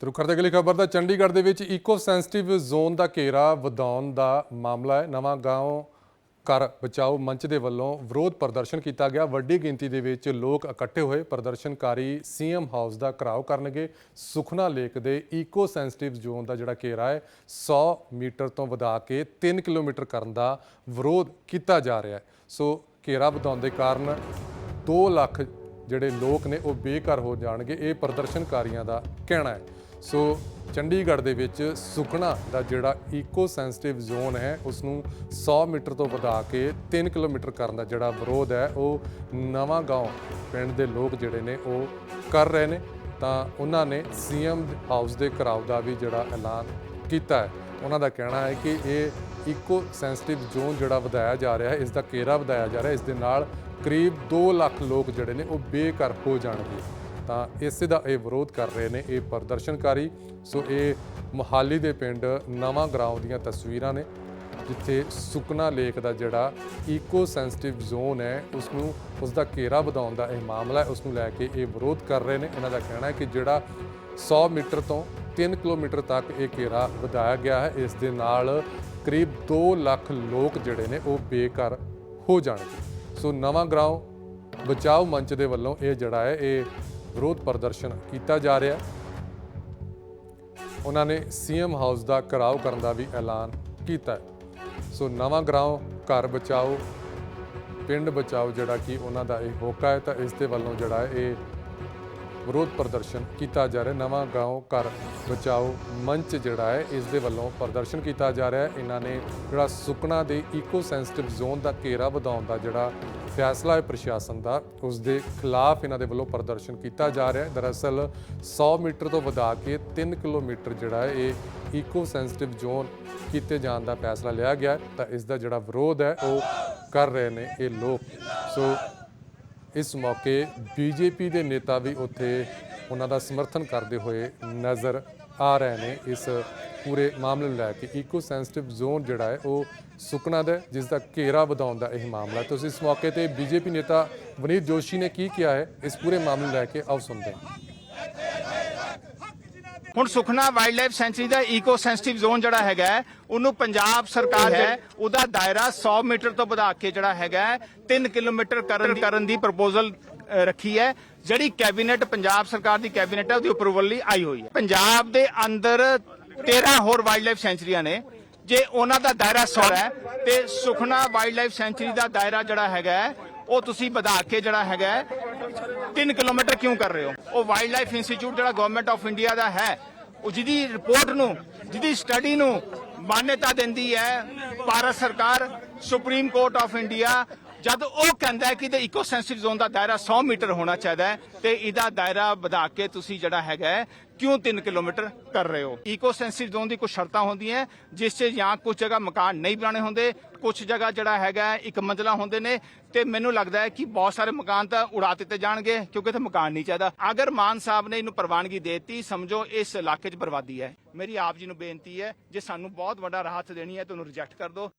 ਤਰੁਖਰ ਦੇ ਅਗਲੀ ਖਬਰ ਦਾ ਚੰਡੀਗੜ੍ਹ ਦੇ ਵਿੱਚ ਇਕੋ ਸੈਂਸਿਟਿਵ ਜ਼ੋਨ ਦਾ ਘੇਰਾ ਵਧਾਉਣ ਦਾ ਮਾਮਲਾ ਹੈ। ਨਵਾਂ ਗਾਉਂ ਕਰ ਬਚਾਓ ਮੰਚ ਦੇ ਵੱਲੋਂ ਵਿਰੋਧ ਪ੍ਰਦਰਸ਼ਨ ਕੀਤਾ ਗਿਆ। ਵੱਡੀ ਗਿਣਤੀ ਦੇ ਵਿੱਚ ਲੋਕ ਇਕੱਠੇ ਹੋਏ। ਪ੍ਰਦਰਸ਼ਨਕਾਰੀ ਸੀਐਮ ਹਾਊਸ ਦਾ ਘਰਾਓ ਕਰਨਗੇ। ਸੁਖਨਾ ਲੇਕ ਦੇ ਈਕੋ ਸੈਂਸਿਟਿਵ ਜ਼ੋਨ ਦਾ ਜਿਹੜਾ ਘੇਰਾ ਹੈ 100 ਮੀਟਰ ਤੋਂ ਵਧਾ ਕੇ 3 ਕਿਲੋਮੀਟਰ ਕਰਨ ਦਾ ਵਿਰੋਧ ਕੀਤਾ ਜਾ ਰਿਹਾ ਹੈ। ਸੋ ਘੇਰਾ ਵਧਾਉਣ ਦੇ ਕਾਰਨ 2 ਲੱਖ ਜਿਹੜੇ ਲੋਕ ਨੇ ਉਹ ਬੇਘਰ ਹੋ ਜਾਣਗੇ, ਇਹ ਪ੍ਰਦਰਸ਼ਨਕਾਰੀਆਂ ਦਾ ਕਹਿਣਾ ਹੈ। ਸੋ ਚੰਡੀਗੜ੍ਹ ਦੇ ਵਿੱਚ ਸੁਖਣਾ ਦਾ ਜਿਹੜਾ ਈਕੋ ਸੈਂਸਿਟਿਵ ਜ਼ੋਨ ਹੈ ਉਸ ਨੂੰ 100 ਮੀਟਰ ਤੋਂ ਵਧਾ ਕੇ 3 ਕਿਲੋਮੀਟਰ ਕਰਨ ਦਾ ਜਿਹੜਾ ਵਿਰੋਧ ਹੈ, ਉਹ ਨਵਾਂ ਗਾঁव ਪਿੰਡ ਦੇ ਲੋਕ ਜਿਹੜੇ ਨੇ ਉਹ ਕਰ ਰਹੇ ਨੇ। ਤਾਂ ਉਹਨਾਂ ਨੇ ਸੀਐਮ ਹਾਊਸ ਦੇ ਘਰਾਓ ਦਾ ਵੀ ਜਿਹੜਾ ਐਲਾਨ ਕੀਤਾ ਹੈ। ਉਹਨਾਂ ਦਾ ਕਹਿਣਾ ਹੈ ਕਿ ਇਹ ਈਕੋ ਸੈਂਸਿਟਿਵ ਜ਼ੋਨ ਜਿਹੜਾ ਵਧਾਇਆ ਜਾ ਰਿਹਾ ਹੈ, ਇਸ ਦਾ ਘੇਰਾ ਵਧਾਇਆ ਜਾ ਰਿਹਾ ਹੈ। ਇਸ ਦੇ ਨਾਲ ਕਰੀਬ 2 ਲੱਖ ਲੋਕ ਜਿਹੜੇ ਨੇ ਉਹ ਬੇਘਰ ਹੋ ਜਾਣਗੇ। ਤਾਂ ਇਸੇ ਦਾ ਇਹ ਵਿਰੋਧ ਕਰ ਰਹੇ ਨੇ, ਇਹ ਪ੍ਰਦਰਸ਼ਨਕਾਰੀ। ਸੋ ਇਹ ਮੁਹਾਲੀ ਦੇ ਪਿੰਡ ਨਵਾਂ ਗਰਾਉਂ ਦੀਆਂ ਤਸਵੀਰਾਂ ਨੇ, ਜਿੱਥੇ ਸੁਕਨਾ ਲੇਕ ਦਾ ਜਿਹੜਾ ਈਕੋ ਸੈਂਸਿਟਿਵ ਜ਼ੋਨ ਹੈ ਉਸ ਨੂੰ ਉਸ ਦਾ ਘੇਰਾ ਵਧਾਉਣ ਦਾ ਇਹ ਮਾਮਲਾ ਹੈ ਉਸ ਨੂੰ ਲੈ ਕੇ ਇਹ ਵਿਰੋਧ ਕਰ ਰਹੇ ਨੇ। ਇਹਨਾਂ ਦਾ ਕਹਿਣਾ ਹੈ ਕਿ ਜਿਹੜਾ 100 ਮੀਟਰ ਤੋਂ 3 ਕਿਲੋਮੀਟਰ ਤੱਕ ਇਹ ਘੇਰਾ ਵਧਾਇਆ ਗਿਆ ਹੈ, ਇਸ ਦੇ ਨਾਲ ਕਰੀਬ 2 ਲੱਖ ਲੋਕ ਜਿਹੜੇ ਨੇ ਉਹ ਬੇਘਰ ਹੋ ਜਾਣਗੇ। ਸੋ ਨਵਾਂ ਗਰਾਉਂ ਬਚਾਓ ਮੰਚ ਦੇ ਵੱਲੋਂ ਇਹ ਜਿਹੜਾ ਹੈ, ਇਹ ਵਿਰੋਧ ਪ੍ਰਦਰਸ਼ਨ ਕੀਤਾ ਜਾ ਰਿਹਾ ਉਹਨਾਂ ਨੇ ਸੀਐਮ ਹਾਊਸ ਦਾ ਘਰਾਓ ਕਰਨ ਦਾ ਵੀ ਐਲਾਨ ਕੀਤਾ ਸੋ ਨਵਾਂ ਗਰਾਉਂ, ਘਰ ਬਚਾਓ, ਪਿੰਡ ਬਚਾਓ ਜਿਹੜਾ ਕਿ ਉਹਨਾਂ ਦਾ ਇਹ ਹੋਕਾ ਹੈ, ਤਾਂ ਇਸ ਦੇ ਵੱਲੋਂ ਜਿਹੜਾ ਇਹ ਵਿਰੋਧ ਪ੍ਰਦਰਸ਼ਨ ਕੀਤਾ ਜਾ ਰਿਹਾ ਨਵਾਂ ਗਾঁव ਘਰ ਬਚਾਓ ਮੰਚ ਜਿਹੜਾ ਹੈ, ਇਸ ਦੇ ਵੱਲੋਂ ਪ੍ਰਦਰਸ਼ਨ ਕੀਤਾ ਜਾ ਰਿਹਾ ਹੈ। ਇਹਨਾਂ ਨੇ ਜਿਹੜਾ ਸੁਕਣਾ ਦੇ ਈਕੋ ਸੈਂਸਿਟਿਵ ਜ਼ੋਨ ਦਾ ਘੇਰਾ ਵਧਾਉਣ ਦਾ ਜਿਹੜਾ ਫੈਸਲਾ ਹੈ ਪ੍ਰਸ਼ਾਸਨ ਦਾ, ਉਸ ਦੇ ਖਿਲਾਫ ਇਹਨਾਂ ਦੇ ਵੱਲੋਂ ਪ੍ਰਦਰਸ਼ਨ ਕੀਤਾ ਜਾ ਰਿਹਾ ਹੈ। ਦਰਅਸਲ 100 ਮੀਟਰ ਤੋਂ ਵਧਾ ਕੇ 3 ਕਿਲੋਮੀਟਰ ਜਿਹੜਾ ਹੈ, ਇਹ ਈਕੋ ਸੈਂਸਿਟਿਵ ਜ਼ੋਨ ਕੀਤੇ ਜਾਣ ਦਾ ਫੈਸਲਾ ਲਿਆ ਗਿਆ ਤਾਂ ਇਸ ਦਾ ਜਿਹੜਾ ਵਿਰੋਧ ਹੈ, ਉਹ ਕਰ ਰਹੇ ਨੇ ਇਹ ਲੋਕ। ਸੋ ਇਸ ਮੌਕੇ ਬੀਜੇਪੀ ਦੇ ਨੇਤਾ ਵੀ ਉੱਥੇ ਉਹਨਾਂ ਦਾ ਸਮਰਥਨ ਕਰਦੇ ਹੋਏ ਨਜ਼ਰ ਆ ਰਹੇ ਨੇ। ਇਸ ਪੂਰੇ ਮਾਮਲੇ ਨੂੰ ਲੈ ਕੇ ਇਕੋ ਸੈਂਸਿਟਿਵ ਜ਼ੋਨ ਜਿਹੜਾ ਹੈ, ਉਹ ਸੁਕਣਾ ਦਾ ਜਿਸ ਦਾ ਘੇਰਾ ਵਧਾਉਣ ਦਾ ਇਹ ਮਾਮਲਾ ਤੁਸੀਂ ਇਸ ਮੌਕੇ ਤੇ ਬੀਜੇਪੀ ਨੇਤਾ ਵਨੀਤ ਜੋਸ਼ੀ ਨੇ ਕੀ ਕਿਹਾ ਹੈ? ਇਸ ਪੂਰੇ ਮਾਮਲੇ ਨੂੰ ਲੈ ਕੇ ਆਓ ਸੁਣਦੇ ਹਾਂ। ਹੁਣ ਸੁਖਨਾ ਵਾਈਲਡ ਲਾਈਫ ਸੈਂਚੁਰੀ ਦਾ ਈਕੋ ਸੈਂਸਿਟਿਵ ਜ਼ੋਨ ਜਿਹੜਾ ਹੈਗਾ ਉਹਨੂੰ ਪੰਜਾਬ ਸਰਕਾਰ ਹੈ। ਉਹਦਾ ਦਾਇਰਾ 100 ਮੀਟਰ ਤੋਂ ਵਧਾ ਕੇ ਜਿਹੜਾ ਹੈਗਾ 3 ਕਿਲੋਮੀਟਰ ਕਰਨ ਕਰਨ ਦੀ ਪ੍ਰਪੋਜ਼ਲ ਰੱਖੀ ਹੈ। ਜਿਹੜੀ ਕੈਬਨਿਟ ਪੰਜਾਬ ਸਰਕਾਰ ਦੀ ਕੈਬਨਿਟ ਹੈ ਉਹਦੀ ਅਪਰੂਵਲ ਲਈ ਆਈ ਹੋਈ ਹੈ। ਪੰਜਾਬ ਦੇ ਅੰਦਰ 13 ਹੋਰ ਵਾਈਲਡ ਲਾਈਫ ਸੈਂਚਰੀਆਂ ਨੇ ਜੇ ਉਹਨਾਂ ਦਾ ਦਾਇਰਾ 100 ਹੈ ਤੇ ਸੁਖਨਾ ਵਾਈਲਡ ਲਾਈਫ ਸੈਂਚੁਰੀ ਦਾ ਦਾਇਰਾ ਜਿਹੜਾ ਹੈਗਾ ਉਹ ਤੁਸੀਂ ਵਧਾ ਕੇ ਜਿਹੜਾ ਹੈਗਾ 3 ਕਿਲੋਮੀਟਰ ਕਿਉਂ ਕਰ ਰਹੇ ਹੋ? ਉਹ ਵਾਈਲਡ ਲਾਈਫ ਇੰਸਟੀਚਿਊਟ ਜਿਹੜਾ ਗਵਰਨਮੈਂਟ ਆਫ ਇੰਡੀਆ ਦਾ ਹੈ, ਉਹ ਜਿਹਦੀ ਰਿਪੋਰਟ ਨੂੰ, ਜਿਹਦੀ ਸਟੱਡੀ ਨੂੰ ਮਾਨਤਾ ਦਿੰਦੀ ਹੈ, ਭਾਰਤ ਸਰਕਾਰ ਸੁਪਰੀਮ ਕੋਰਟ ਆਫ ਇੰਡੀਆ ਜਦ ਉਹ ਕਹਿੰਦਾ ਕਿ ਇਹਦੇ ਇਕੋ ਸੈਂਸਿਟਿਵ ਜ਼ੋਨ ਦਾ ਦਾਇਰਾ 100 ਮੀਟਰ ਹੋਣਾ ਚਾਹੀਦਾ ਹੈ ਤੇ ਇਹਦਾ ਦਾਇਰਾ ਵਧਾ ਕੇ ਤੁਸੀਂ ਜਿਹੜਾ ਹੈਗਾ ਹੈ, ਕਿਉਂ 3 ਕਿਲੋਮੀਟਰ ਕਰ ਰਹੇ ਹੋ? ਇਕੋ ਸੈਂਸਿਟਿਵ ਜ਼ੋਨ ਦੀ ਕੁਝ ਸ਼ਰਤਾਂ ਹੁੰਦੀਆਂ ਜਿਸ 'ਚ ਜਾਂ ਕੁਝ ਜਗ੍ਹਾ ਮਕਾਨ ਨਹੀਂ ਬਣਾਣੇ ਹੁੰਦੇ ਕੁਝ ਜਗ੍ਹਾ ਜਿਹੜਾ ਹੈਗਾ ਹੈ, ਇੱਕ ਮੰਜ਼ਲਾ ਹੁੰਦੇ ਨੇ ਤੇ ਮੈਨੂੰ ਲੱਗਦਾ ਹੈ ਕਿ ਬਹੁਤ ਸਾਰੇ ਮਕਾਨ ਤਾਂ ਉਡਾ ਦਿੱਤੇ ਜਾਣਗੇ ਕਿਉਂਕਿ ਇੱਥੇ ਮਕਾਨ ਨਹੀਂ ਚਾਹੀਦਾ। ਅਗਰ ਮਾਨ ਸਾਹਿਬ ਨੇ ਇਹਨੂੰ ਪ੍ਰਵਾਨਗੀ ਦੇਤੀ ਸਮਝੋ ਇਸ ਇਲਾਕੇ 'ਚ ਬਰਬਾਦੀ ਹੈ। ਮੇਰੀ ਆਪ ਜੀ ਨੂੰ ਬੇਨਤੀ ਹੈ ਜੇ ਸਾਨੂੰ ਬਹੁਤ ਵੱਡਾ ਰਾਹਤ ਦੇਣੀ ਹੈ ਤਾਂ ਉਹਨੂੰ ਰਿਜੈਕਟ ਕਰ ਦਿਓ।